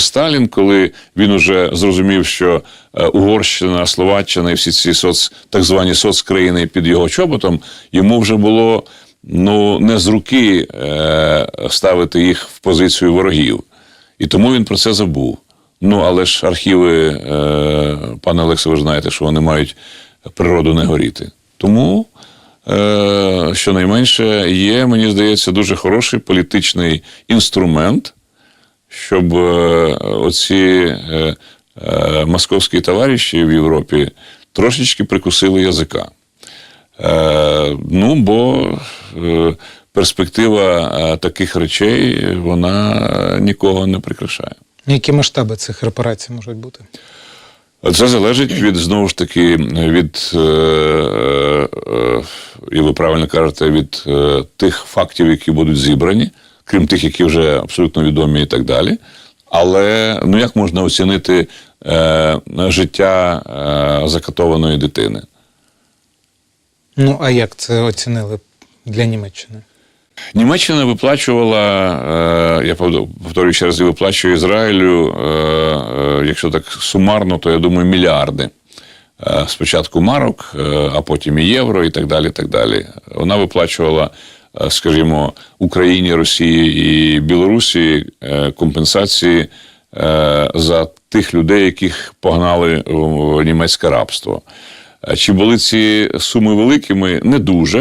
Сталін, коли він уже зрозумів, що е, Угорщина, Словаччина і всі ці соц, так звані соцкраїни під його чоботом, йому вже було ну, не з руки е, ставити їх в позицію ворогів. І тому він про це забув. Ну, але ж архіви, е, пане Олексе, ви знаєте, що вони мають природу не горіти. Тому, е, щонайменше, є, мені здається, дуже хороший політичний інструмент, щоб е, оці е, е, московські товариші в Європі трошечки прикусили язика. Ну, бо перспектива таких речей вона нікого не прикрашає. Які масштаби цих репарацій можуть бути? Це залежить від знову ж таки від, і ви правильно кажете, від тих фактів, які будуть зібрані, крім тих, які вже абсолютно відомі і так далі. Але ну як можна оцінити е, життя е, закатованої дитини? Ну а як це оцінили для Німеччини? Німеччина виплачувала, е, я повторюю ще раз, і виплачує Ізраїлю, е, е, якщо так сумарно, то я думаю, мільярди. Е, Спочатку марок, е, а потім і євро, і так далі. і так далі. Вона виплачувала, скажімо, Україні, Росії і Білорусі е, компенсації е, за тих людей, яких погнали в німецьке рабство. Е, Чи були ці суми великими? Не дуже.